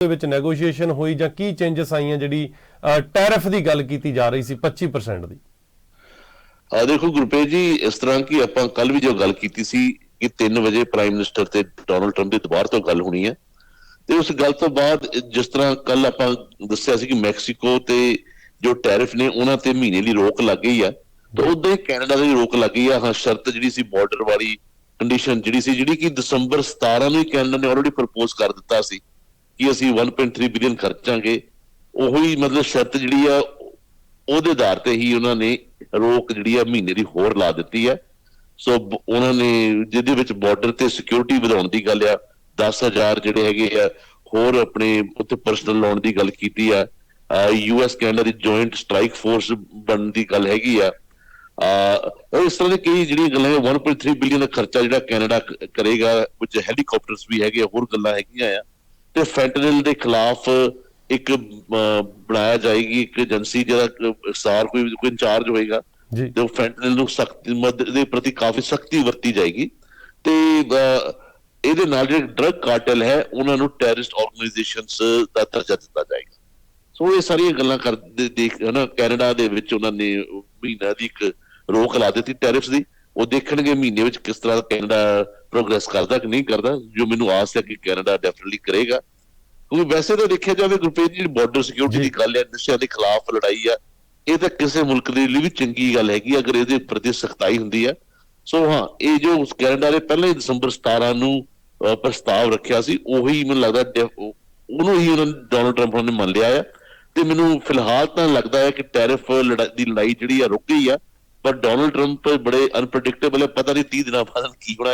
ਦੇ ਵਿੱਚ ਨੈਗੋਸ਼ੀਏਸ਼ਨ ਹੋਈ ਜਾਂ ਕੀ ਚੇਂਜਸ ਆਈਆਂ ਜਿਹੜੀ ਟੈਰਿਫ ਦੀ ਗੱਲ ਕੀਤੀ ਜਾ ਰਹੀ ਸੀ 25% ਦੀ? ਆ ਦੇਖੋ ਗੁਰਪ੍ਰੀਤ ਜੀ, ਇਸ ਤਰ੍ਹਾਂ ਕਿ ਆਪਾਂ ਕੱਲ ਵੀ ਜੋ ਗੱਲ ਕੀਤੀ ਸੀ ਕਿ 3 ਵਜੇ ਪ੍ਰਾਈਮ ਮਿਨਿਸਟਰ ਤੇ ਡੋਨਲਡ ਟਰੰਪ ਦੀ ਦੁਬਾਰਾ ਤੋਂ ਗੱਲ ਹੋਣੀ ਹੈ, ਤੇ ਉਸ ਗੱਲ ਤੋਂ ਬਾਅਦ ਜਿਸ ਤਰ੍ਹਾਂ ਕੱਲ ਆਪਾਂ ਦੱਸਿਆ ਸੀ ਕਿ ਮੈਕਸੀਕੋ ਤੇ ਜੋ ਟੈਰਿਫ ਨੇ ਉਹਨਾਂ ਤੇ ਮਹੀਨੇ ਲਈ ਰੋਕ ਲੱਗ ਗਈ ਆ, ਤੇ ਉਦੋਂ ਹੀ ਕੈਨੇਡਾ ਦੀ ਰੋਕ ਲੱਗ ਗਈ ਆ। ਹਾਂ, ਸ਼ਰਤ ਜਿਹੜੀ ਸੀ ਬਾਰਡਰ ਵਾਲੀ ਕੰਡੀਸ਼ਨ ਜਿਹੜੀ ਸੀ, ਜਿਹੜੀ ਕਿ ਦਸੰਬਰ 17 ਨੂੰ ਹੀ ਕੈਨੇਡਾ ਨੇ ਆਲਰੇਡੀ ਪ੍ਰਪੋਜ਼ ਕਰ ਦਿੱਤਾ ਸੀ। ਕਿ ਅਸੀਂ 1.3 ਬਿਲੀਅਨ ਖਰਚਾਂਗੇ ਉਹੀ ਮਤਲਬ ਸ਼ਰਤ ਜਿਹੜੀ ਆ ਉਹਦੇ ਆਧਾਰ ਤੇ ਹੀ ਉਹਨਾਂ ਨੇ ਰੋਕ ਜਿਹੜੀ ਆ ਮਹੀਨੇ ਦੀ ਹੋਰ ਲਾ ਦਿੱਤੀ ਹੈ ਸੋ ਉਹਨਾਂ ਨੇ ਜਿਹਦੇ ਵਿੱਚ ਬਾਰਡਰ ਤੇ ਸਿਕਿਉਰਿਟੀ ਵਧਾਉਣ ਦੀ ਗੱਲ ਆ 10000 ਜਿਹੜੇ ਹੈਗੇ ਆ ਹੋਰ ਆਪਣੇ ਉੱਤੇ ਪਰਸਨਲ ਲਾਉਣ ਦੀ ਗੱਲ ਕੀਤੀ ਆ ਯੂਐਸ ਕੈਨੇਡਾ ਦੀ ਜੁਆਇੰਟ ਸਟ੍ਰਾਈਕ ਫੋਰਸ ਬਣਨ ਦੀ ਗੱਲ ਹੈਗੀ ਆ। ਅਹ ਇਸ ਤਰ੍ਹਾਂ ਦੇ ਕਈ ਜਿਹੜੀਆਂ ਗੱਲਾਂ ਹੈ 1.3 ਬਿਲੀਅਨ ਦਾ ਖਰਚਾ ਜਿਹੜਾ ਕੈਨੇਡਾ ਕਰੇਗਾ ਵਿੱਚ ਹੈਲੀਕਾਪਟਰਸ ਵੀ ਹੈਗੇ ਆ, ਹੋਰ ਗੱਲਾਂ ਹੈਗੀਆਂ ਆ। ਤੇ ਫੈਂਟਨਲ ਦੇ ਖਿਲਾਫ ਇੱਕ ਬਣਾਇਆ ਜਾਏਗੀ ਇੱਕ ਏਜੰਸੀ ਜਿਹੜਾ ਸਾਰ ਕੋਈ ਕੋਈ ਇੰਚਾਰਜ ਹੋਏਗਾ। ਜੀ। ਜੋ ਫੈਂਟਨਲ ਨੂੰ ਸਖਤ ਦੇ ਪ੍ਰਤੀ ਕਾਫੀ ਸਖਤੀ ਵਰਤੀ ਜਾਏਗੀ। ਤੇ ਇਹਦੇ ਨਾਲ ਜਿਹੜੇ ਡਰੱਗ ਕਾਰਟਲ ਹੈ ਉਹਨਾਂ ਨੂੰ ਟੈਰਰਿਸਟ ਆਰਗੇਨਾਈਜੇਸ਼ਨਸ ਦਾ ਦਰਜਾ ਦਿੱਤਾ ਜਾਏਗਾ। ਸੋ ਇਹ ਸਾਰੀਆਂ ਗੱਲਾਂ ਕਰ ਦੇ- ਦੇਖ ਹਨਾ ਕੈਨੇਡਾ ਦੇ ਵਿੱਚ ਉਹਨਾਂ ਨੇ ਮਹੀਨਾ ਦੀ ਇੱਕ ਰੋਕ ਲਾ ਦਿੱਤੀ ਟੈਰਿਫਸ ਦੀ। ਉਹ ਦੇਖਣਗੇ ਮਹੀਨੇ ਵਿੱਚ ਕਿਸ ਤਰ੍ਹਾਂ ਕੈਨੇਡਾ ਪ੍ਰੋਗਰੈਸ ਕਰਦਾ ਕਿ ਨਹੀਂ ਕਰਦਾ ਜੋ ਮੈਨੂੰ ਆਸ ਹੈ ਕਿ ਕੈਨੇਡਾ ਡੈਫੀਨਿਟਲੀ ਕਰੇਗਾ। ਕਿਉਂਕਿ ਵੈਸੇ ਤਾਂ ਦੇਖਿਆ ਜਾਵੇ ਗੁਰਪ੍ਰੀਤ ਜੀ ਬਾਰਡਰ ਸਿਕਿਉਰਿਟੀ। ਦੀ ਗੱਲ ਹੈ ਨਸ਼ਿਆਂ ਦੇ ਖਿਲਾਫ ਲੜਾਈ ਆ। ਇਹ ਤਾਂ ਕਿਸੇ ਮੁਲਕ ਦੇ ਲਈ ਵੀ ਚੰਗੀ ਗੱਲ ਹੈਗੀ ਅਗਰ ਇਹਦੇ ਪ੍ਰਤੀ ਸਖਤਾਈ ਹੁੰਦੀ ਹੈ ਸੋ ਹਾਂ ਇਹ ਜੋ ਉਸ ਕੈਨੇਡਾ ਨੇ ਪਹਿਲਾਂ ਦਸੰਬਰ 17 ਨੂੰ ਪ੍ਰਸਤਾਵ ਰੱਖਿਆ ਸੀ ਉਹੀ ਮੈਨੂੰ ਲੱਗਦਾ ਉਹਨੂੰ ਹੀ ਉਹਨਾਂ ਡੋਨਲਡ ਟਰੰਪ ਨੇ ਮੰਨ ਲਿਆ ਆ। ਤੇ ਮੈਨੂੰ ਫਿਲਹਾਲ ਤਾਂ ਲੱਗਦਾ ਹੈ ਕਿ ਟੈਰਿਫ ਦੀ ਲੜਾਈ ਜਿਹੜੀ ਆ ਰੁਕ ਗਈ ਆ। ਪਰ ਡੋਨਲਡ ਟਰੰਪ ਬੜੇ ਅਨਪ੍ਰੈਡਿਕਟੇਬਲ ਹੈ ਪਤਾ ਨਹੀਂ 30 ਦਿਨਾਂ ਬਾਅਦ ਕੀ ਹੋਣਾ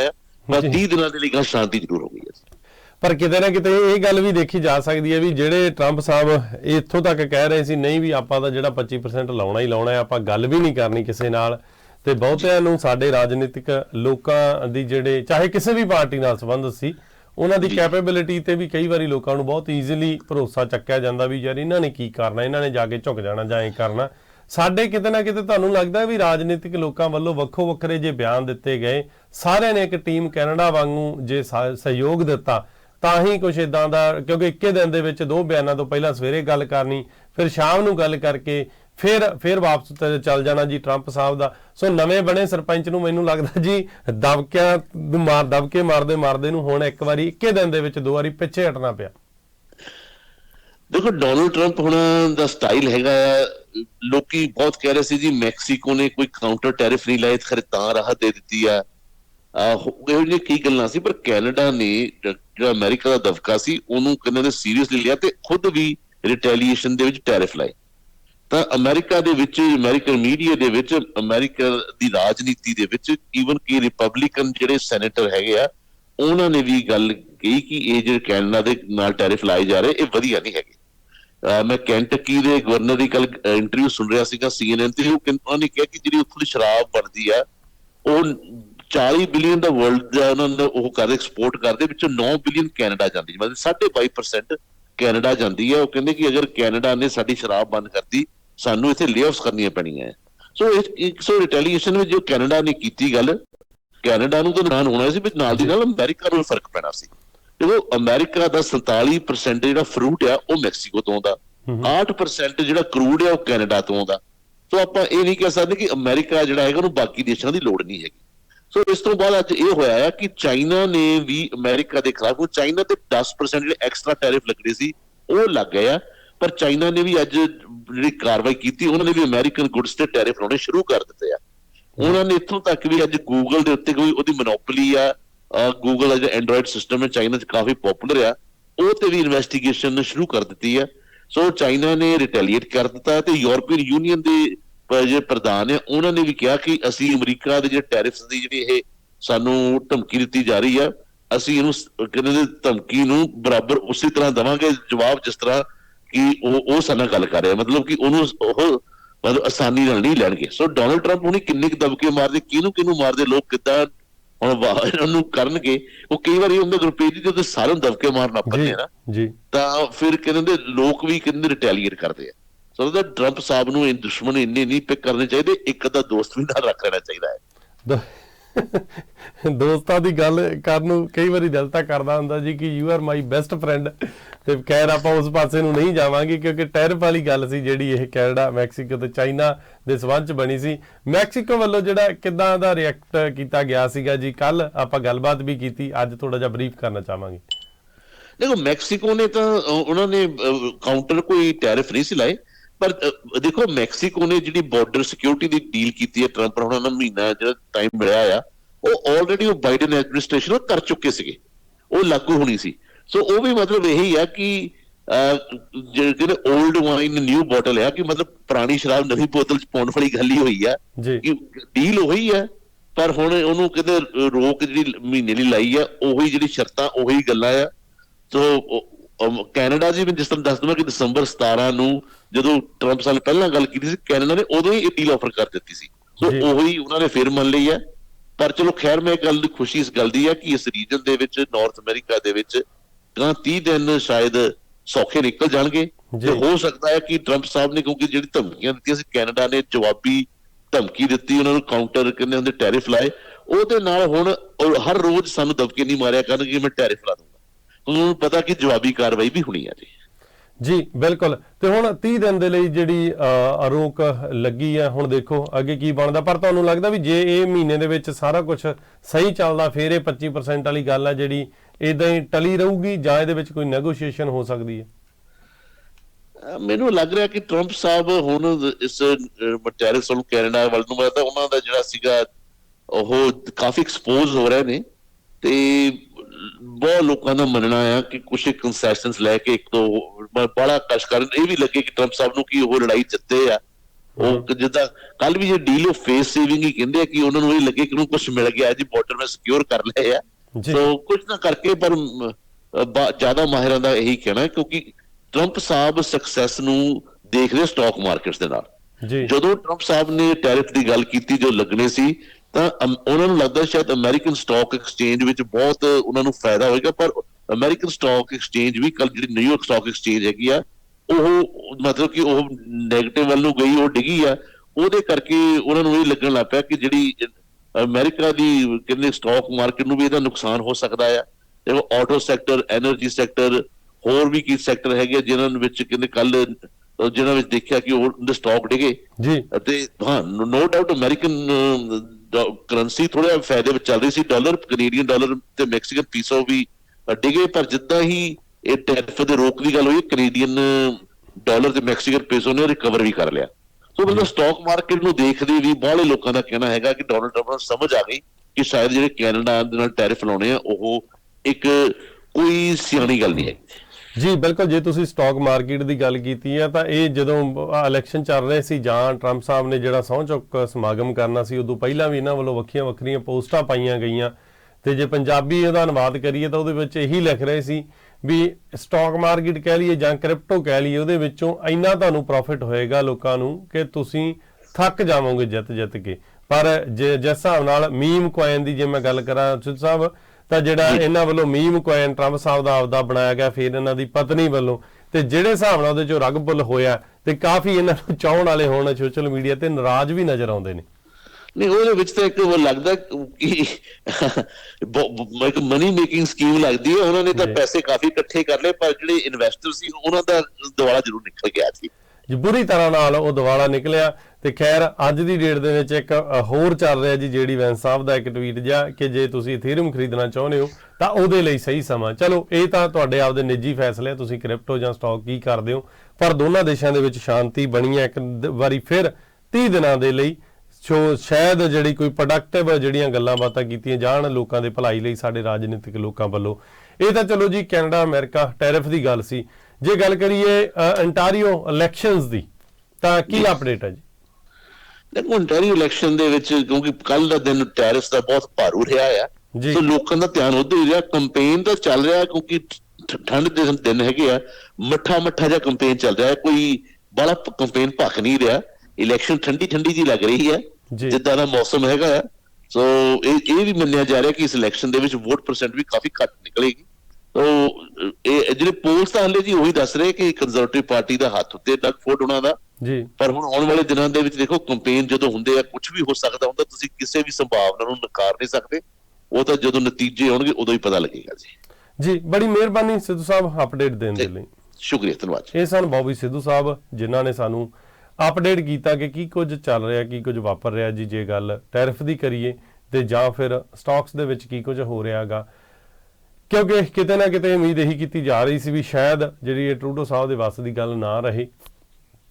ਪਰ ਜੀ। 30 ਦਿਨਾਂ ਦੇ ਲਈ ਗਾ ਸ਼ਾਂਤੀ ਜ਼ਰੂਰ ਹੋ ਗਈ ਹੈ ਪਰ ਕਿਤੇ ਨਾ ਕਿਤੇ ਇਹ ਗੱਲ ਵੀ ਦੇਖੀ ਜਾ ਸਕਦੀ ਹੈ ਵੀ ਜਿਹੜੇ ਟਰੰਪ ਸਾਹਿਬ ਇੱਥੋਂ ਤੱਕ ਕਹਿ ਰਹੇ ਸੀ ਨਹੀਂ ਵੀ ਆਪਾਂ ਤਾਂ ਜਿਹੜਾ 25% ਲਾਉਣਾ ਹੀ ਲਾਉਣਾ ਹੈ ਆਪਾਂ ਗੱਲ ਵੀ ਨਹੀਂ ਕਰਨੀ ਕਿਸੇ ਨਾਲ। ਤੇ ਬਹੁਤਿਆਂ ਨੂੰ ਸਾਡੇ ਰਾਜਨੀਤਿਕ ਲੋਕਾਂ ਦੀ ਜਿਹੜੇ ਚਾਹੇ ਕਿਸੇ ਵੀ ਪਾਰਟੀ ਨਾਲ ਸੰਬੰਧਿਤ ਸੀ ਉਹਨਾਂ ਦੀ ਕੈਪੇਬਿਲਿਟੀ ਤੇ ਵੀ ਕਈ ਵਾਰੀ ਲੋਕਾਂ ਨੂੰ ਬਹੁਤ ਈਜ਼ੀਲੀ ਭਰੋਸਾ ਚੱਕਿਆ ਜਾਂਦਾ ਵੀ ਯਾਰ ਇਹਨਾਂ ਨੇ ਕੀ ਕਰਨਾ ਇਹਨਾਂ ਨੇ ਜਾ ਕੇ ਝੁਕ ਜਾਣਾ ਜਾਂ ਇਹ ਕਰਨਾ। ਸਾਡੇ ਕਿਤੇ ਨਾ ਕਿਤੇ ਤੁਹਾਨੂੰ ਲੱਗਦਾ ਵੀ ਰਾਜਨੀਤਿਕ ਲੋਕਾਂ ਵੱਲੋਂ ਵੱਖੋ ਵੱਖਰੇ ਜੇ ਬਿਆਨ ਦਿੱਤੇ ਗਏ, ਸਾਰਿਆਂ ਨੇ ਇੱਕ ਟੀਮ ਕੈਨੇਡਾ ਵਾਂਗੂ ਜੇ ਸਹਿਯੋਗ ਦਿੱਤਾ, ਤਾਂ ਹੀ ਕੁਝ ਇਦਾਂ ਦਾ, ਕਿਉਂਕਿ ਇੱਕੇ ਦਿਨ ਦੇ ਵਿੱਚ ਦੋ ਬਿਆਨਾਂ ਤੋਂ ਪਹਿਲਾਂ ਸਵੇਰੇ ਗੱਲ ਕਰਨੀ, ਫਿਰ ਸ਼ਾਮ ਨੂੰ ਗੱਲ ਕਰਕੇ, ਫਿਰ ਫਿਰ ਵਾਪਸ ਚੱਲ ਜਾਣਾ ਜੀ ਟਰੰਪ ਸਾਹਿਬ ਦਾ। ਸੋ ਨਵੇਂ ਬਣੇ ਸਰਪੰਚ ਨੂੰ ਮੈਨੂੰ ਲੱਗਦਾ ਜੀ ਦਬਕਿਆਂ ਨੂੰ ਮਾਰ, ਦਬਕੇ ਮਾਰਦੇ ਮਾਰਦੇ ਨੂੰ ਹੁਣ ਇੱਕ ਵਾਰੀ, ਇੱਕੇ ਦਿਨ ਦੇ ਵਿੱਚ ਦੋ ਵਾਰੀ ਪਿੱਛੇ ਹਟਣਾ ਪਿਆ। ਦੇਖੋ ਡੋਨਲਡ ਟਰੰਪ ਹੁਣ ਦਾ ਸਟਾਈਲ ਹੈਗਾ ਆ, ਲੋਕੀ ਬਹੁਤ ਕਹਿ ਰਹੇ ਸੀ ਜੀ ਮੈਕਸੀਕੋ ਨੇ ਕੋਈ ਕਾਊਂਟਰ ਟੈਰਿਫ ਨਹੀਂ ਲਾਏ ਖਰੇ ਤਾਂ ਰਾਹਤ ਦੇ ਦਿੱਤੀ ਆ। ਇਹੋ ਜਿਹੀ ਕੀ ਗੱਲਾਂ ਸੀ ਪਰ ਕੈਨੇਡਾ ਨੇ ਜਿਹੜਾ ਅਮਰੀਕਾ ਦਾ ਦਬਕਾ ਸੀ ਉਹਨੂੰ ਕਹਿੰਦੇ ਨੇ ਸੀਰੀਅਸਲੀ ਲਿਆ ਤੇ ਖੁਦ ਵੀ ਰਿਟੈਲੀਏਸ਼ਨ ਦੇ ਵਿੱਚ ਟੈਰਿਫ ਲਾਏ। ਤਾਂ ਅਮਰੀਕਾ ਦੇ ਵਿੱਚ ਅਮਰੀਕਨ ਮੀਡੀਆ ਦੇ ਵਿੱਚ ਅਮਰੀਕਾ ਦੀ ਰਾਜਨੀਤੀ ਦੇ ਵਿੱਚ ਈਵਨ ਕਿ ਰਿਪਬਲਿਕਨ ਜਿਹੜੇ ਸੈਨੇਟਰ ਹੈਗੇ ਆ ਉਹਨਾਂ ਨੇ ਵੀ ਗੱਲ ਕਹੀ ਕਿ ਇਹ ਜਿਹੜੇ ਕੈਨੇਡਾ ਦੇ ਨਾਲ ਟੈਰਿਫ ਲਾਏ ਜਾ ਰਹੇ ਇਹ ਵਧੀਆ ਨਹੀਂ ਹੈਗੇ। ਮੈਂ ਕੈਂਟਕੀ ਦੇ ਗਵਰਨਰ ਦੀ ਕੱਲ ਇੰਟਰਵਿਊ ਸੁਣ ਰਿਹਾ ਸੀਗਾ ਸੀਐਨਐਨ ਤੇ, ਉਹ ਕਹਿੰ- ਨੇ ਕਿਹਾ ਕਿ ਜਿਹੜੀ ਉੱਥੋਂ ਦੀ ਸ਼ਰਾਬ ਬਣਦੀ ਆ, ਉਹ 40 ਬਿਲੀਅਨ ਦਾ ਵਰਲਡ ਦਾ ਉਹਨਾਂ ਨੇ ਉਹ ਕਰਦੇ ਐਕਸਪੋਰਟ ਕਰਦੇ ਵਿੱਚੋਂ 9 ਬਿਲੀਅਨ ਕੈਨੇਡਾ ਜਾਂਦੀ ਹੈ ਮਤਲਬ 22% ਕੈਨੇਡਾ ਜਾਂਦੀ ਹੈ ਉਹ ਕਹਿੰਦੇ ਕਿ ਅਗਰ ਕੈਨੇਡਾ ਨੇ ਸਾਡੀ ਸ਼ਰਾਬ ਬੰਦ ਕਰਤੀ, ਸਾਨੂੰ ਇੱਥੇ ਲੇਆਫਸ ਕਰਨੀਆਂ ਪੈਣੀਆਂ ਸੋ ਇੱਕ ਸੋ ਰਿਟੈਲੀਏਸ਼ਨ ਵਿੱਚ ਜੋ ਕੈਨੇਡਾ ਨੇ ਕੀਤੀ ਗੱਲ, ਕੈਨੇਡਾ ਨੂੰ ਤਾਂ ਨੁਕਸਾਨ ਹੋਣਾ ਸੀ ਵਿੱਚ ਨਾਲ ਦੀ ਨਾਲ ਅਮਰੀਕਾ ਨੂੰ ਵੀ ਫ਼ਰਕ ਪੈਣਾ ਸੀ। ਦੇਖੋ ਅਮਰੀਕਾ ਦਾ 47% ਜਿਹੜਾ ਫਰੂਟ ਆ ਉਹ ਮੈਕਸੀਕੋ ਤੋਂ ਆਉਂਦਾ। 8% ਜਿਹੜਾ ਕਰੂਡ ਆ ਉਹ ਕੈਨੇਡਾ ਤੋਂ ਆਉਂਦਾ। ਸੋ ਆਪਾਂ ਇਹ ਨਹੀਂ ਕਹਿ ਸਕਦੇ ਕਿ ਅਮਰੀਕਾ ਜਿਹੜਾ ਹੈਗਾ ਉਹਨੂੰ ਬਾਕੀ ਦੇਸ਼ਾਂ ਦੀ ਲੋੜ ਨਹੀਂ ਹੈਗੀ। ਸੋ ਇਸ ਤੋਂ ਬਾਅਦ ਅੱਜ ਇਹ ਹੋਇਆ ਹੈ ਕਿ ਚਾਈਨਾ ਨੇ ਵੀ ਅਮਰੀਕਾ ਦੇ ਖਿਲਾਫ ਉਹ ਚਾਈਨਾ ਤੇ 10% ਜਿਹੜੇ ਐਕਸਟਰਾ ਟੈਰਿਫ ਲੱਗਦੇ ਸੀ ਉਹ ਲੱਗ ਗਏ ਆ। ਪਰ ਚਾਈਨਾ ਨੇ ਵੀ ਅੱਜ ਜਿਹੜੀ ਕਾਰਵਾਈ ਕੀਤੀ ਉਹਨਾਂ ਨੇ ਵੀ ਅਮਰੀਕਨ ਗੁੱਡਸ ਤੇ ਟੈਰਿਫ ਲਾਉਣੇ ਸ਼ੁਰੂ ਕਰ ਦਿੱਤੇ ਆ। ਉਹਨਾਂ ਨੇ ਇੱਥੋਂ ਤੱਕ ਵੀ ਅੱਜ ਗੂਗਲ ਦੇ ਉੱਤੇ ਕੋਈ ਉਹਦੀ ਮੋਨੋਪੋਲੀ ਆ ਗੂਗਲ ਦਾ ਜਿਹੜਾ ਐਂਡਰੋਇਡ ਸਿਸਟਮ ਹੈ ਚਾਈਨਾ 'ਚ ਕਾਫੀ ਪਪੂਲਰ ਆ। ਉਹ ਤੇ ਵੀ ਇਨਵੈਸਟੀਗੇਸ਼ਨ ਸ਼ੁਰੂ ਕਰ ਦਿੱਤੀ ਹੈ ਸੋ ਚਾਈਨਾ ਨੇ ਰਿਟੈਲੀਏਟ ਕਰ ਦਿੱਤਾ ਤੇ ਯੂਰਪੀਅਨ ਯੂਨੀਅਨ ਦੇ ਜਿਹੜੇ ਪ੍ਰਧਾਨ ਹੈ ਉਹਨਾਂ ਨੇ ਵੀ ਕਿਹਾ ਕਿ ਅਸੀਂ ਅਮਰੀਕਾ ਦੇ ਜਿਹੜੇ ਟੈਰਿਫਸ ਦੀ ਜਿਹੜੀ ਇਹ ਸਾਨੂੰ ਧਮਕੀ ਦਿੱਤੀ ਜਾ ਰਹੀ ਆ, ਅਸੀਂ ਇਹਨੂੰ ਸ- ਕਹਿੰਦੇ ਧਮਕੀ ਨੂੰ ਬਰਾਬਰ ਉਸੇ ਤਰ੍ਹਾਂ ਦਵਾਂਗੇ। ਜਵਾਬ ਜਿਸ ਤਰ੍ਹਾਂ ਕਿ ਉਹ ਉਹ ਸਾਡੇ ਗੱਲ ਕਰ ਰਿਹਾ। ਮਤਲਬ ਕਿ ਉਹਨੂੰ ਉਹ ਮਤਲਬ ਆਸਾਨੀ ਨਾਲ ਨਹੀਂ ਲੈਣਗੇ। ਸੋ ਡੋਨਲਡ ਟਰੰਪ ਉਹਨੇ ਕਿੰਨੇ ਕੁ ਦਬਕੇ ਮਾਰਦੇ ਕਿਹਨੂੰ ਕਿਹਨੂੰ ਮਾਰਦੇ, ਲੋਕ ਕਿੱਦਾਂ ਹੁਣ ਵਾਹ ਇਹਨਾਂ ਨੂੰ ਕਰਨਗੇ ਉਹ ਕਈ ਵਾਰੀ ਉਹਦੇ ਗਰੁੱਪੇਜ ਦੇ ਉੱਤੇ ਸਾਰਿਆਂ ਨੂੰ ਦਬਕੇ ਮਾਰਨ ਆਪਣਦੇ ਜੀ ਨਾ ਜੀ। ਤਾਂ ਫਿਰ ਕਹਿੰਦੇ ਲੋਕ ਵੀ ਕਹਿੰਦੇ ਰਿਟੈਲੀਏਟ ਕਰਦੇ ਆ। ਸੋ ਉਹਦਾ ਟਰੰਪ ਸਾਹਿਬ ਨੂੰ ਇਹ ਦੁਸ਼ਮਣ ਇੰਨੇ ਨਹੀਂ ਪਿਕ ਕਰਨੇ ਚਾਹੀਦੇ ਇੱਕ ਅੱਧਾ ਦੋਸਤ ਵੀ ਨਾਲ ਰੱਖ ਲੈਣਾ ਚਾਹੀਦਾ ਹੈ। ਦ- ਦੋਸਤਾਂ ਦੀ ਗੱਲ ਕਰਨ ਨੂੰ ਕਈ ਵਾਰੀ ਦਿਲ ਤਾਂ ਕਰਦਾ ਹੁੰਦਾ ਜੀ ਕਿ you are my best friend ਤੇ ਖੈਰ ਆਪਾਂ ਉਸ ਪਾਸੇ ਨੂੰ ਨਹੀਂ ਜਾਵਾਂਗੇ ਕਿਉਂਕਿ ਟੈਰਿਫ ਵਾਲੀ ਗੱਲ ਸੀ ਜਿਹੜੀ ਇਹ ਕੈਨੇਡਾ, ਮੈਕਸੀਕੋ ਤੇ ਚਾਈਨਾ ਦੇ ਸਬੰਧ ਚ ਬਣੀ ਸੀ। ਮੈਕਸੀਕੋ ਵੱਲੋਂ ਜਿਹੜਾ ਕਿਦਾਂ ਦਾ ਰਿਐਕਟ ਕੀਤਾ ਗਿਆ ਸੀਗਾ ਜੀ ਕੱਲ ਆਪਾਂ ਗੱਲਬਾਤ ਵੀ ਕੀਤੀ, ਅੱਜ ਥੋੜਾ ਜਿਹਾ ਬਰੀਫ ਕਰਨਾ ਚਾਹਾਂਗੇ। ਦੇਖੋ, ਮੈਕਸੀਕੋ ਨੇ ਤਾਂ ਉਹਨਾਂ ਨੇ ਕਾਊਂਟਰ ਕੋਈ ਟੈਰਿਫ ਨਹੀਂ ਸੀ ਲਾਏ, ਪਰ ਦੇਖੋ, ਮੈਕਸੀਕੋ ਨੇ ਜਿਹੜੀ ਬਾਰਡਰ ਸਿਕਿਉਰਿਟੀ ਦੀ ਡੀਲ ਕੀਤੀ ਹੈ ਟਰੰਪ ਨਾਲ ਨੂੰ ਮਹੀਨਾ ਜਿਹੜਾ ਟਾਈਮ ਮਿਲਿਆ ਆ ਉਹ ਆਲਰੇਡੀ ਉਹ ਬਾਈਡਨ ਐਡਮਿਨਿਸਟ੍ਰੇਸ਼ਨ ਉਹ ਕਰ ਚੁੱਕੇ ਸੀਗੇ। ਉਹ ਲਾਗੂ ਹੋਣੀ ਸੀ। ਸੋ ਉਹ ਵੀ ਮਤਲਬ ਇਹੀ ਆ ਕਿ ਜਿਹੜੇ ਜਿਹੜੇ 올ਡ ਵਾਈਨ ਨਿਊ ਬੋਟਲ ਆ ਕਿ ਮਤਲਬ ਪੁਰਾਣੀ ਸ਼ਰਾਬ ਨਵੀਂ ਬੋਤਲ ਚ ਪਾਉਣ ਵਾਲੀ ਗੱਲ ਹੀ ਹੋਈ ਆ ਕਿ ਡੀਲ ਉਹੀ ਹੈ ਪਰ ਹੁਣ ਉਹਨੂੰ ਕਿਤੇ ਰੋਕ ਜਿਹੜੀ ਮਹੀਨੇ ਲਈ ਲਾਈ ਆ ਉਹੀ ਜਿਹੜੀ ਸ਼ਰਤਾਂ ਉਹੀ ਗੱਲਾਂ ਆ। ਸੋ ਕੈਨੇਡਾ ਜੀ ਮੈਂ ਜਿਸ ਤਰ੍ਹਾਂ ਦੱਸ ਦਵਾਂ ਕਿ ਦਸੰਬਰ 17 ਨੂੰ ਜਦੋਂ ਟਰੰਪ ਸਾਲ ਪਹਿਲਾਂ ਗੱਲ ਕੀਤੀ ਸੀ ਕੈਨੇਡਾ ਨੇ ਉਦੋਂ ਹੀ ਇਹ ਡੀਲ ਆਫਰ ਕਰ ਦਿੱਤੀ ਸੀ। ਸੋ। ਉਹੀ ਉਹਨਾਂ ਨੇ ਫਿਰ ਮੰਨ ਲਈ ਹੈ ਪਰ ਚਲੋ ਖੈਰ ਮੈਂ ਗੱਲ ਦੀ ਖੁਸ਼ੀ ਇਸ ਗੱਲ ਦੀ ਹੈ ਕਿ ਇਸ ਰੀਜਨ ਦੇ ਵਿੱਚ ਨਾਰਥ ਅਮਰੀਕਾ ਦੇ ਵਿੱਚ ਗਾਂ 30 ਦਿਨ ਸ਼ਾਇਦ ਸੌਖੇ ਨਿਕਲ ਜਾਣਗੇ। ਤੇ ਹੋ ਸਕਦਾ ਹੈ ਕਿ ਟਰੰਪ ਸਾਹਿਬ ਨੇ ਕਿਉਂਕਿ ਜਿਹੜੀ ਧਮਕੀਆਂ ਦਿੱਤੀਆਂ ਸੀ ਕੈਨੇਡਾ ਨੇ ਜਵਾਬੀ ਧਮਕੀ ਦਿੱਤੀ ਉਹਨਾਂ ਨੂੰ ਕਾਊਂਟਰ ਕਰਨੇ ਹੁੰਦੇ ਟੈਰਿਫ ਲਾਏ। ਉਹਦੇ ਨਾਲ ਹੁਣ ਹਰ ਰੋਜ਼ ਸਾਨੂੰ ਦਬਕੇ ਨਹੀਂ ਮਾਰਿਆ ਕਰਨਗੇ ਮੈਂ ਟੈਰਿਫ ਲਾ ਦੂੰਗਾ। ਉਹਨਾਂ ਨੂੰ ਪਤਾ ਕਿ ਜਵਾਬੀ ਕਾਰਵਾਈ ਵੀ ਹੋਣੀ ਹੈ ਜੀ। ਜੀ, ਬਿਲਕੁਲ। ਤੇ ਹੁਣ 30 ਦਿਨ ਦੇ ਲਈ ਜਿਹੜੀ ਰੋਕ ਲੱਗੀ ਆ, ਹੁਣ ਦੇਖੋ ਅੱਗੇ ਕੀ ਬਣਦਾ। ਪਰ ਤੁਹਾਨੂੰ ਲੱਗਦਾ ਵੀ ਜੇ ਇਹ ਮਹੀਨੇ ਦੇ ਵਿੱਚ ਸਾਰਾ ਕੁਝ ਸਹੀ ਚੱਲਦਾ, ਫਿਰ ਇਹ 25% ਵਾਲੀ ਗੱਲ ਆ ਜਿਹੜੀ ਇਦਾਂ ਹੀ ਟਲੀ ਰਹੂਗੀ ਜਾਂ ਇਹਦੇ ਵਿੱਚ ਕੋਈ ਨੈਗੋਸ਼ੀਏਸ਼ਨ ਹੋ ਸਕਦੀ ਹੈ? ਮੈਨੂੰ ਲੱਗ ਰਿਹਾ ਕਿ ਟਰੰਪ ਸਾਹਿਬ ਹੁਣ ਇਸ ਟੈਰਿਫ ਨੂੰ ਕੈਨੇਡਾ ਵੱਲ ਨੂੰ ਮੈਂ ਉਹਨਾਂ ਦਾ ਜਿਹੜਾ ਸੀਗਾ, ਉਹ ਕਾਫੀ ਐਕਸਪੋਜ਼ ਹੋ ਰਹੇ ਨੇ। ਤੇ ਬਹੁਤ ਲੋਕਾਂ ਦਾ ਮੰਨਣਾ ਆ ਕਿ ਕੁਝ ਕੰਸੈਸ਼ਨਸ ਲੈ ਕੇ ਇੱਕ ਤੋਂ ਬੜਾ ਕਸ਼ ਕਰਨ। ਇਹ ਵੀ ਲੱਗੇ ਕਿ ਟਰੰਪ ਸਾਹਿਬ ਨੂੰ ਕਿ ਉਹ ਲੜਾਈ ਜਿੱਤੇ ਆ। ਉਹ ਜਿੱਦਾਂ ਕੱਲ ਵੀ ਜੇ ਡੀਲ ਆਫ ਫੇਸ ਸੇਵਿੰਗ ਹੀ ਕਹਿੰਦੇ ਆ ਕਿ ਉਹਨਾਂ ਨੂੰ ਇਹ ਲੱਗੇ ਕਿ ਉਹਨੂੰ ਕੁਝ ਮਿਲ ਗਿਆ ਜੀ ਬਾਰਡਰ ਮੈਂ ਸਿਕਿਉਰ ਕਰ ਲਏ ਆ। ਸੋ ਕੁਝ ਨਾ ਕਰਕੇ ਪਰ ਜ਼ਿਆਦਾ ਮਾਹਿਰਾਂ ਦਾ ਇਹੀ ਕਹਿਣਾ ਕਿਉਂਕਿ ਟਰੰਪ ਸਾਹਿਬ ਸਕਸੈਸ ਨੂੰ ਦੇਖ ਰਹੇ ਸਟਾਕ ਮਾਰਕੀਟਸ ਦੇ ਨਾਲ। ਜੀ। ਜਦੋਂ ਟਰੰਪ ਸਾਹਿਬ ਨੇ ਟੈਰਿਫ ਦੀ ਗੱਲ ਕੀਤੀ ਜੋ ਲੱਗਣੇ ਸੀ ਤਾਂ ਉਹਨਾਂ ਨੂੰ ਲੱਗਦਾ ਸ਼ਾਇਦ ਅਮਰੀਕਨ ਸਟਾਕ ਐਕਸਚੇਂਜ ਵਿੱਚ ਬਹੁਤ ਉਹਨਾਂ ਨੂੰ ਫਾਇਦਾ ਹੋਏਗਾ ਪਰ ਅਮਰੀਕਨ ਸਟਾਕ ਐਕਸਚੇਂਜ ਵੀ ਕੱਲ ਜਿਹੜੀ ਨਿਊਯਾਰਕ ਸਟਾਕ ਐਕਸਚੇਂਜ ਹੈਗੀ ਆ ਉਹ ਮਤਲਬ ਕਿ ਉਹ 네ਗੇਟਿਵ ਵੱਲ ਨੂੰ ਗਈ ਉਹ ਡਿੱਗੀ ਆ। ਉਹਦੇ ਕਰਕੇ ਉਹਨਾਂ ਨੂੰ ਇਹ ਲੱਗਣ ਲੱਗ ਪਿਆ ਕਿ ਜਿਹੜੀ ਅਮਰੀਕਾ ਦੀ ਕਿੰਨੇ ਸਟਾਕ ਮਾਰਕੀਟ ਨੂੰ ਵੀ ਇਹਦਾ ਨੁਕਸਾਨ ਹੋ ਸਕਦਾ ਆ। ਤੇ ਉਹ ਆਟੋ ਸੈਕਟਰ એનર્ਜੀ ਸੈਕਟਰ ਹੋਰ ਵੀ ਕੀ ਸੈਕਟਰ ਹੈਗੇ ਜਿਨ੍ਹਾਂ ਵਿੱਚ ਕਿੰਨੇ ਕੱਲ ਜਿਨ੍ਹਾਂ ਵਿੱਚ ਦੇਖਿਆ ਕਿ ਉਹ ਸਟਾਕ ਡਿਗੇ। ਜੀ। ਅਤੇ ਹਾਂ ਨੋ ਡਾਊਟ ਅਮਰੀਕਨ ਕਰੰਸੀ ਥੋੜਾ ਫਾਇਦੇ ਵਿੱਚ ਚੱਲ ਰਹੀ ਸੀ। ਡਾਲਰ ਕੈਨੇਡੀਅਨ ਡਾਲਰ ਤੇ ਮੈਕਸੀਕਨ ਪੀਸੋ ਵੀ ਡਿਗੇ ਪਰ ਜਿੱਦਾਂ ਹੀ ਇਹ ਟੈਰਿਫ ਦੇ ਰੋਕ ਦੀ ਗੱਲ ਹੋਈ ਕੈਨੇਡੀਅਨ ਡਾਲਰ ਤੇ ਮੈਕਸੀਕਨ ਪੀਸੋ ਨੇ ਰਿਕਵਰ ਵੀ ਕਰ ਲਿਆ। ਸੋ ਮਤਲਬ ਸਟਾਕ ਮਾਰਕੀਟ ਨੂੰ ਦੇਖਦੇ ਵੀ ਬਾਹਲੇ ਲੋਕਾਂ ਦਾ ਕਹਿਣਾ ਹੈਗਾ ਕਿ ਡੋਨਲਡ ਟਰੰਪ ਨੂੰ ਸਮਝ ਆ ਗਈ ਕਿ ਸ਼ਾਇਦ ਜਿਹੜੇ ਕੈਨੇਡਾ ਦੇ ਨਾਲ ਟੈਰਿਫ ਲਾਉਣੇ ਆ, ਉਹ ਇੱਕ ਕੋਈ ਸਿਆਣੀ ਗੱਲ ਨਹੀਂ ਹੈ ਜੀ, ਬਿਲਕੁਲ, ਜੇ ਤੁਸੀਂ ਸਟਾਕ ਮਾਰਕੀਟ ਦੀ ਗੱਲ ਕੀਤੀ ਹੈ ਤਾਂ ਇਹ ਜਦੋਂ ਇਲੈਕਸ਼ਨ ਚੱਲ ਰਹੇ ਸੀ, ਜਾਂ ਟਰੰਪ ਸਾਹਿਬ ਨੇ ਜਿਹੜਾ ਸਹੁੰ ਚੁੱਕ ਸਮਾਗਮ ਕਰਨਾ ਸੀ, ਉਦੋਂ ਪਹਿਲਾਂ ਵੀ ਇਹਨਾਂ ਵੱਲੋਂ ਵੱਖਰੀਆਂ ਵੱਖਰੀਆਂ ਪੋਸਟਾਂ ਪਾਈਆਂ ਗਈਆਂ। ਤੇ ਜੇ ਪੰਜਾਬੀ ਇਹਦਾ ਅਨੁਵਾਦ ਕਰੀਏ, ਤਾਂ ਉਹਦੇ ਵਿੱਚ ਇਹੀ ਲਿਖ ਰਹੇ ਸੀ ਵੀ ਸਟਾਕ ਮਾਰਕੀਟ ਕਹਿ ਲਈਏ ਜਾਂ ਕ੍ਰਿਪਟੋ ਕਹਿ ਲਈਏ, ਉਹਦੇ ਵਿੱਚੋਂ ਇੰਨਾ ਤੁਹਾਨੂੰ ਪ੍ਰੋਫਿਟ ਹੋਏਗਾ ਲੋਕਾਂ ਨੂੰ ਕਿ ਤੁਸੀਂ ਥੱਕ ਜਾਵੋਗੇ ਜਿੱਤ ਜਿੱਤ ਕੇ। ਪਰ ਜਿਸ ਹਿਸਾਬ ਨਾਲ ਮੀਮ ਕੋਇਨ ਦੀ ਜੇ ਮੈਂ ਗੱਲ ਕਰਾਂ ਅਚੁੱਤ ਸਾਹਿਬ ਤਾਂ ਜਿਹੜਾ ਇਹਨਾਂ ਵੱਲੋਂ ਮੀਮ ਕੋਇਨ ਟਰੰਪ ਸਾਹਿਬ ਦਾ ਆਪਦਾ ਬਣਾਇਆ ਗਿਆ ਫਿਰ ਇਹਨਾਂ ਦੀ ਪਤਨੀ ਵੱਲੋਂ। ਤੇ ਜਿਹੜੇ ਹਿਸਾਬ ਨਾਲ ਉਹਦੇ ਚੋਂ ਰਗ ਪੁੱਲ ਹੋਇਆ ਤੇ ਕਾਫੀ ਇਹਨਾਂ ਨੂੰ ਚਾਹਣ ਵਾਲੇ ਹੋਣ ਸੋਸ਼ਲ ਮੀਡੀਆ ਤੇ ਨਾਰਾਜ਼ ਵੀ ਨਜ਼ਰ ਆਉਂਦੇ ਨੇ। ਨਹੀਂ ਉਹਦੇ ਵਿੱਚ ਤਾਂ ਇੱਕ ਉਹ ਲੱਗਦਾ ਕਿ ਇੱਕ ਮਨੀ ਮੇਕਿੰਗ ਸਕੀਮ ਲੱਗਦੀ ਹੈ। ਉਹਨਾਂ ਨੇ ਤਾਂ। ਪੈਸੇ ਕਾਫੀ ਇਕੱਠੇ ਕਰ ਲਏ ਪਰ ਜਿਹੜੇ ਇਨਵੈਸਟਰ ਸੀ ਉਹਨਾਂ ਦਾ ਦਿਵਾਲਾ ਜ਼ਰੂਰ ਨਿਕਲ ਗਿਆ ਸੀ। ਬੁਰੀ ਤਰ੍ਹਾਂ ਨਾਲ ਉਹ ਦਿਵਾਲਾ ਨਿਕਲਿਆ ਤੇ ਖੈਰ, ਅੱਜ ਦੀ ਡੇਟ ਦੇ ਵਿੱਚ ਇੱਕ ਹੋਰ ਚੱਲ ਰਿਹਾ ਜੀ, ਜਿਹੜੀ ਵੈਂਸ ਸਾਹਿਬ ਦਾ ਇੱਕ ਟਵੀਟ ਜਿਹਾ ਕਿ ਜੇ ਤੁਸੀਂ ਇਥੀਰੀਅਮ ਖਰੀਦਣਾ ਚਾਹੁੰਦੇ ਹੋ, ਤਾਂ ਉਹਦੇ ਲਈ ਸਹੀ ਸਮਾਂ। ਚਲੋ, ਇਹ ਤਾਂ ਤੁਹਾਡੇ ਆਪਦੇ ਨਿੱਜੀ ਫੈਸਲੇ ਤੁਸੀਂ ਕ੍ਰਿਪਟੋ ਜਾਂ ਸਟਾਕ ਕੀ ਕਰਦੇ ਹੋ, ਪਰ ਦੋਨਾਂ ਦੇਸ਼ਾਂ ਦੇ ਵਿੱਚ ਸ਼ਾਂਤੀ ਬਣੀ ਹੈ ਇੱਕ ਵਾਰੀ ਫਿਰ 30 ਦਿਨਾਂ ਦੇ ਲਈ, ਸੋ ਸ਼ਾਇਦ ਜਿਹੜੀ ਕੋਈ ਪ੍ਰੋਡਕਟਿਵ ਜਿਹੜੀਆਂ ਗੱਲਾਂ ਬਾਤਾਂ ਕੀਤੀਆਂ ਜਾਣ, ਲੋਕਾਂ ਦੇ ਭਲਾਈ ਲਈ, ਸਾਡੇ ਰਾਜਨੀਤਿਕ ਲੋਕਾਂ ਵੱਲੋਂ। ਇਹ ਤਾਂ ਚਲੋ ਜੀ, ਕੈਨੇਡਾ, ਅਮਰੀਕਾ, ਟੈਰਿਫ ਦੀ ਗੱਲ ਸੀ। ਜੇ ਗੱਲ ਕਰੀਏ ਅੰਟਾਰੀਓ ਇਲੈਕਸ਼ਨਸ ਦੀ ਤਾਂ ਕੀ ਅਪਡੇਟ ਹੈ ਜੀ ਦੇਖੋ ontario ਇਲੈਕਸ਼ਨ ਦੇ ਵਿੱਚ ਕਿਉਂਕਿ ਕੱਲ ਦਾ ਦਿਨ ਟੈਰਿਸ ਦਾ ਬਹੁਤ ਭਾਰੂ ਰਿਹਾ ਆ। ਸੋ ਲੋਕਾਂ ਦਾ ਧਿਆਨ ਉੱਧਰ ਹੀ ਰਿਹਾ ਕੰਪੇਨ ਤਾਂ ਚੱਲ ਰਿਹਾ ਕਿਉਂਕਿ ਠੰਡ ਦੇ ਦਿਨ ਹੈਗੇ ਆ ਮੱਠਾ ਮੱਠਾ ਜਿਹਾ ਕੰਪੇਨ ਚੱਲ ਰਿਹਾ ਕੋਈ ਬੜਾ ਕੰਪੇਨ ਭਖ ਨਹੀਂ ਰਿਹਾ ਇਲੈਕਸ਼ਨ ਠੰਡੀ ਠੰਡੀ ਜੀ ਲੱਗ ਰਹੀ ਹੈ। ਜਿੱਦਾਂ ਦਾ ਮੌਸਮ ਹੈਗਾ ਆ ਸੋ ਇਹ ਇਹ ਵੀ ਮੰਨਿਆ ਜਾ ਰਿਹਾ ਕਿ ਇਸ ਇਲੈਕਸ਼ਨ ਦੇ ਵਿੱਚ ਵੋਟ ਪਰਸੈਂਟ ਵੀ ਕਾਫੀ ਘੱਟ ਨਿਕਲੇਗੀ ਸੋ ਜਿਹੜੇ ਪੋਲਸ ਤਾਂ ਹਲੇ ਜੀ ਉਹੀ ਦੱਸ ਰਹੇ ਕਿ ਕੰਜ਼ਰਵੇਟਿਵ ਪਾਰਟੀ ਦਾ ਹੱਥ ਉੱਤੇ ਡਗ ਫੋਰਡ ਉਹਨਾਂ ਦਾ। ਜੀ। ਪਰ ਹੁਣ ਆਉਣ ਵਾਲੇ ਦਿਨਾਂ ਦੇ ਵਿੱਚ ਦੇਖੋ ਕੰਪੇਨ ਜਦੋਂ ਹੁੰਦੇ ਆ ਕੁਝ ਵੀ ਹੋ ਸਕਦਾ ਹੁੰਦਾ ਤੁਸੀਂ ਕਿਸੇ ਵੀ ਸੰਭਾਵਨਾ ਨੂੰ ਨਕਾਰ ਨਹੀਂ ਸਕਦੇ। ਉਹ ਤਾਂ ਜਦੋਂ ਨਤੀਜੇ ਆਉਣਗੇ ਉਦੋਂ ਹੀ ਪਤਾ ਲੱਗੇਗਾ ਜੀ। ਜੀ ਬੜੀ ਮਿਹਰਬਾਨੀ ਸਿੱਧੂ ਸਾਹਿਬ ਅਪਡੇਟ ਦੇਣ ਦੇ ਲਈ। ਸ਼ੁਕਰੀਆ ਧੰਨਵਾਦ। ਇਹ ਸਨ ਬੌਬੀ ਸਿੱਧੂ ਸਾਹਿਬ ਜਿਨ੍ਹਾਂ ਨੇ ਸਾਨੂੰ ਅਪਡੇਟ ਕੀਤਾ ਕਿ ਕੀ ਕੁਝ ਚੱਲ ਰਿਹਾ ਕੀ ਕੁਝ ਵਾਪਰ ਰਿਹਾ ਜੀ ਜੇ ਗੱਲ ਟੈਰਿਫ ਦੀ ਕਰੀਏ ਤੇ ਜਾਂ ਫਿਰ ਸਟਾਕਸ ਦੇ ਵਿੱਚ ਕੀ ਕੁਝ ਹੋ ਰਿਹਾਗਾ। ਕਿਉਂਕਿ ਕਿਤੇ ਨਾ ਕਿਤੇ ਉਮੀਦ ਇਹੀ ਕੀਤੀ ਜਾ ਰਹੀ ਸੀ ਵੀ ਸ਼ਾਇਦ ਜਿਹੜੀ ਇਹ ਟਰੂਡੋ ਸਾਹਿਬ ਦੇ ਵੱਸ ਦੀ ਗੱਲ ਨਾ ਰਹੇ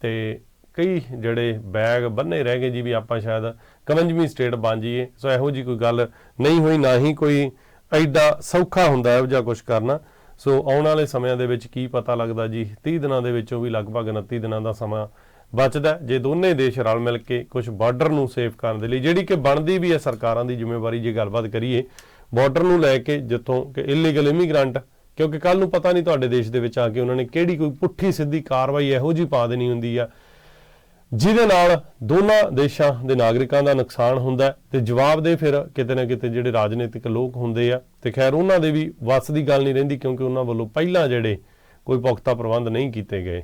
ਤੇ ਕਈ ਜਿਹੜੇ ਬੈਗ ਬੰਨੇ ਰਹਿ ਗਏ ਜੀ ਵੀ ਆਪਾਂ ਸ਼ਾਇਦ 51ਵੀਂ ਸਟੇਟ ਬਣ ਜਾਈਏ। ਸੋ ਇਹੋ ਜੀ ਕੋਈ ਗੱਲ ਨਹੀਂ ਹੋਈ, ਨਾ ਹੀ ਕੋਈ ਐਡਾ ਸੌਖਾ ਹੁੰਦਾ ਹੈ ਜਾਂ ਕੁਝ ਕਰਨਾ। ਸੋ ਆਉਣ ਵਾਲੇ ਸਮਿਆਂ ਦੇ ਵਿੱਚ ਕੀ ਪਤਾ ਲੱਗਦਾ ਜੀ? 30 ਦਿਨਾਂ ਦੇ ਵਿੱਚੋਂ ਵੀ ਲਗਭਗ 29 ਦਿਨਾਂ ਦਾ ਸਮਾਂ ਬਚਦਾ ਜੇ ਦੋਨੇ ਦੇਸ਼ ਰਲ ਮਿਲ ਕੇ ਕੁਝ ਬਾਰਡਰ ਨੂੰ ਸੇਫ ਕਰਨ ਦੇ ਲਈ, ਜਿਹੜੀ ਕਿ ਬਣਦੀ ਵੀ ਹੈ ਸਰਕਾਰਾਂ ਦੀ ਜ਼ਿੰਮੇਵਾਰੀ ਜੇ ਗੱਲਬਾਤ ਕਰੀਏ ਬਾਰਡਰ ਨੂੰ ਲੈ ਕੇ ਜਿੱਥੋਂ ਕਿ ਇਲੀਗਲ ਇਮੀਗ੍ਰੈਂਟ ਕਿਉਂਕਿ ਕੱਲ ਨੂੰ ਪਤਾ ਨਹੀਂ ਤੁਹਾਡੇ ਦੇਸ਼ ਦੇ ਵਿੱਚ ਆ ਕੇ ਉਹਨਾਂ ਨੇ ਕਿਹੜੀ ਕੋਈ ਪੁੱਠੀ ਸਿੱਧੀ ਕਾਰਵਾਈ ਇਹੋ ਜੀ ਪਾ ਦੇਣੀ ਹੁੰਦੀ ਆ। ਜਿਹਦੇ ਨਾਲ ਦੋਨਾਂ ਦੇਸ਼ਾਂ ਦੇ ਨਾਗਰਿਕਾਂ ਦਾ ਨੁਕਸਾਨ ਹੁੰਦਾ ਹੈ ਤੇ ਜਵਾਬ ਦੇ ਫਿਰ ਕਿਤੇ ਨਾ ਕਿਤੇ ਜਿਹੜੇ ਰਾਜਨੀਤਿਕ ਲੋਕ ਹੁੰਦੇ ਆ, ਤੇ ਖੈਰ ਉਹਨਾਂ ਦੇ ਵੀ ਵੱਸ ਦੀ ਗੱਲ ਨਹੀਂ ਰਹਿੰਦੀ ਕਿਉਂਕਿ ਉਹਨਾਂ ਵੱਲੋਂ ਪਹਿਲਾਂ ਜਿਹੜੇ ਕੋਈ ਪੁਖਤਾ ਪ੍ਰਬੰਧ ਨਹੀਂ ਕੀਤੇ ਗਏ।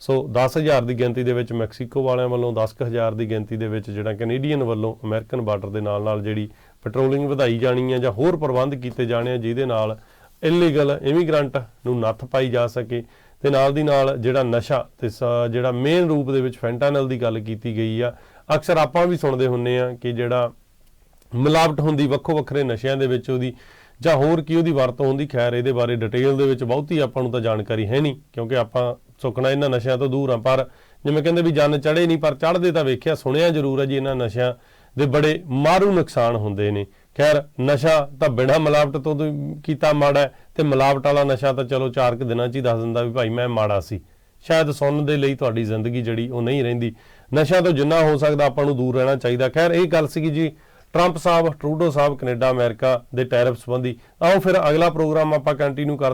ਸੋ 10000 ਦੀ ਗਿਣਤੀ ਦੇ ਵਿੱਚ ਮੈਕਸੀਕੋ ਵਾਲਿਆਂ ਵੱਲੋਂ 10000 ਦੀ ਗਿਣਤੀ ਦੇ ਵਿੱਚ ਜਿਹੜਾ ਕੈਨੇਡੀਅਨ ਵੱਲੋਂ ਅਮਰੀਕਨ ਬਾਰਡਰ ਦੇ ਨਾਲ ਨਾਲ ਜਿਹੜੀ ਪੈਟਰੋਲਿੰਗ ਵਧਾਈ ਜਾਣੀ ਹੈ ਜਾਂ ਹੋਰ ਪ੍ਰਬੰਧ ਕੀਤੇ ਜਾਣੇ ਆ ਜਿਹਦੇ ਨਾਲ ਇਲੀਗਲ ਇਮੀਗ੍ਰੈਂਟ ਨੂੰ ਨੱਥ ਪਾਈ ਜਾ ਸਕੇ। ਤੇ ਨਾਲ ਦੀ ਨਾਲ ਜਿਹੜਾ ਨਸ਼ਾ ਤੇ ਸ- ਜਿਹੜਾ ਮੇਨ ਰੂਪ ਦੇ ਵਿੱਚ ਫੈਂਟਾਨਲ ਦੀ ਗੱਲ ਕੀਤੀ ਗਈ ਆ, ਅਕਸਰ ਆਪਾਂ ਵੀ ਸੁਣਦੇ ਹੁੰਨੇ ਆ ਕਿ ਜਿਹੜਾ ਮਿਲਾਵਟ ਹੁੰਦੀ ਵੱਖੋ ਵੱਖਰੇ ਨਸ਼ਿਆਂ ਦੇ ਵਿੱਚ ਉਹਦੀ ਜਾਂ ਹੋਰ ਕੀ ਉਹਦੀ ਵਰਤੋਂ ਹੁੰਦੀ, ਖੈਰ ਇਹਦੇ ਬਾਰੇ ਡਿਟੇਲ ਦੇ ਵਿੱਚ ਬਹੁਤੀ ਆਪਾਂ ਨੂੰ ਤਾਂ ਜਾਣਕਾਰੀ ਹੈ ਨਹੀਂ, ਕਿਉਂਕਿ ਆਪਾਂ ਸੁੱਕਣਾ ਇਹਨਾਂ ਨਸ਼ਿਆਂ ਤੋਂ ਦੂਰ ਆ, ਪਰ ਜਿਵੇਂ ਕਹਿੰਦੇ ਵੀ ਜਨ ਚੜੇ ਨਹੀਂ, ਪਰ ਚੜਦੇ ਤਾਂ ਵੇਖਿਆ, ਸੁਣਿਆ ਜ਼ਰੂਰ ਹੈ ਜੀ ਇਹਨਾਂ ਨਸ਼ਿਆਂ ਦੇ ਬੜੇ ਮਾਰੂ ਨੁਕਸਾਨ ਹੁੰਦੇ ਨੇ। ਖੈਰ, ਨਸ਼ਾ ਤਾਂ ਬਿਨਾਂ ਮਿਲਾਵਟ ਤੋਂ ਕੀਤਾ ਮਾੜਾ ਹੈ ਤੇ ਮਿਲਾਵਟ ਵਾਲਾ ਨਸ਼ਾ ਤਾਂ ਚਲੋ ਚਾਰ ਕੁ ਦਿਨਾਂ 'ਚ ਹੀ ਦੱਸ ਦਿੰਦਾ ਵੀ ਭਾਈ ਮੈਂ ਮਾੜਾ ਸੀ। ਸ਼ਾਇਦ ਸੁਣਨ ਦੇ ਲਈ ਤੁਹਾਡੀ ਜ਼ਿੰਦਗੀ ਜਿਹੜੀ ਉਹ ਨਹੀਂ ਰਹਿੰਦੀ। ਨਸ਼ਿਆਂ ਤੋਂ ਜਿੰਨਾ ਹੋ ਸਕਦਾ ਆਪਾਂ ਨੂੰ ਦੂਰ ਰਹਿਣਾ ਚਾਹੀਦਾ। ਖੈਰ, ਇਹ ਗੱਲ ਸੀਗੀ ਜੀ, ਟਰੰਪ ਸਾਹਿਬ, ਟਰੂਡੋ ਸਾਹਿਬ, ਕੈਨੇਡਾ, ਅਮਰੀਕਾ ਦੇ ਟੈਰਿਫ ਸੰਬੰਧੀ। ਆਓ ਫਿਰ ਅਗਲਾ ਪ੍ਰੋਗਰਾਮ ਆਪਾਂ ਕੰਟੀਨਿਊ ਕਰ